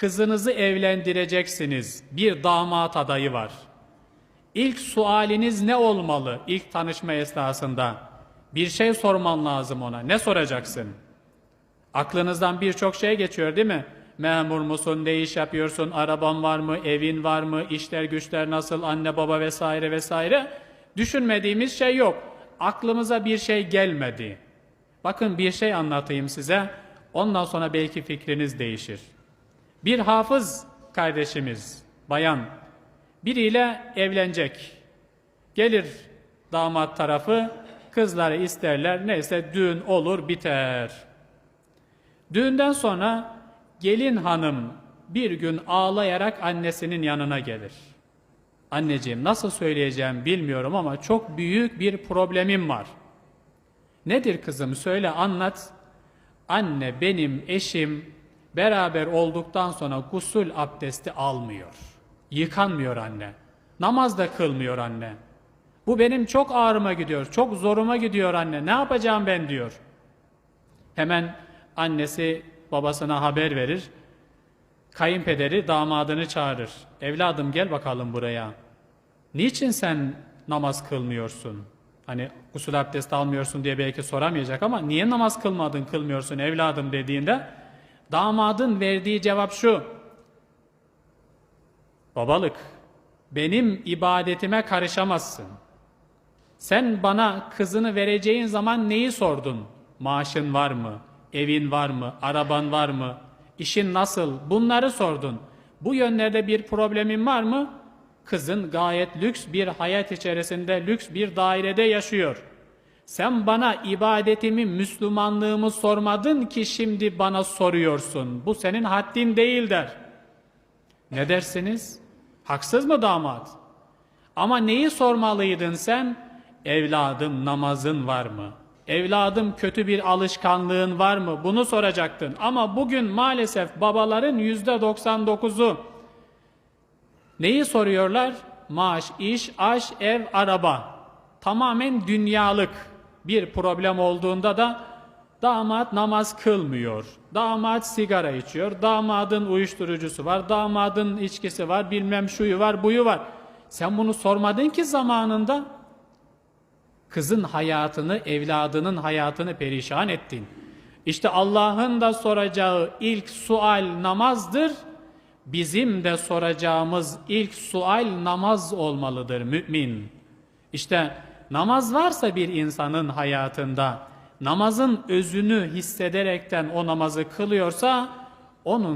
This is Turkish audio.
kızınızı evlendireceksiniz. Bir damat adayı var. İlk sualiniz ne olmalı ilk tanışma esnasında? Bir şey sorman lazım ona. Ne soracaksın? Aklınızdan birçok şey geçiyor değil mi? Memur musun, ne iş yapıyorsun, araban var mı, evin var mı, işler güçler nasıl, anne baba vesaire vesaire. Düşünmediğimiz şey yok. Aklımıza bir şey gelmedi. Bakın bir şey anlatayım size. Ondan sonra belki fikriniz değişir. Bir hafız kardeşimiz, bayan, biriyle evlenecek. Gelir damat tarafı, kızları isterler, neyse düğün olur biter. Düğünden sonra gelin hanım bir gün ağlayarak annesinin yanına gelir. Anneciğim nasıl söyleyeceğim bilmiyorum ama çok büyük bir problemim var. Nedir kızım söyle anlat. Anne benim eşim beraber olduktan sonra gusül abdesti almıyor. Yıkanmıyor anne. Namaz da kılmıyor anne. Bu benim çok ağrıma gidiyor, çok zoruma gidiyor anne. Ne yapacağım ben diyor. Hemen annesi babasına haber verir. Kayınpederi damadını çağırır. Evladım gel bakalım buraya. Niçin sen namaz kılmıyorsun? Hani gusül abdesti almıyorsun diye belki soramayacak ama niye namaz kılmadın kılmıyorsun evladım dediğinde damadın verdiği cevap şu. Babalık benim ibadetime karışamazsın. Sen bana kızını vereceğin zaman neyi sordun? Maaşın var mı? Evin var mı? Araban var mı? İşin nasıl? Bunları sordun. Bu yönlerde bir problemin var mı? Kızın gayet lüks bir hayat içerisinde lüks bir dairede yaşıyor. Sen bana ibadetimi, Müslümanlığımı sormadın ki şimdi bana soruyorsun. Bu senin haddin değil der. Ne dersiniz? Haksız mı damat? Ama neyi sormalıydın sen? Evladım namazın var mı? Evladım kötü bir alışkanlığın var mı? Bunu soracaktın. Ama bugün maalesef babaların yüzde 99'u neyi soruyorlar? Maaş, iş, aş, ev, araba. Tamamen dünyalık bir problem olduğunda da damat namaz kılmıyor. Damat sigara içiyor. Damadın uyuşturucusu var. Damadın içkisi var. Bilmem şuyu var, buyu var. Sen bunu sormadın ki zamanında kızın hayatını, evladının hayatını perişan ettin. İşte Allah'ın da soracağı ilk sual namazdır. Bizim de soracağımız ilk sual namaz olmalıdır mümin. İşte namaz varsa bir insanın hayatında, namazın özünü hissederekten o namazı kılıyorsa, onun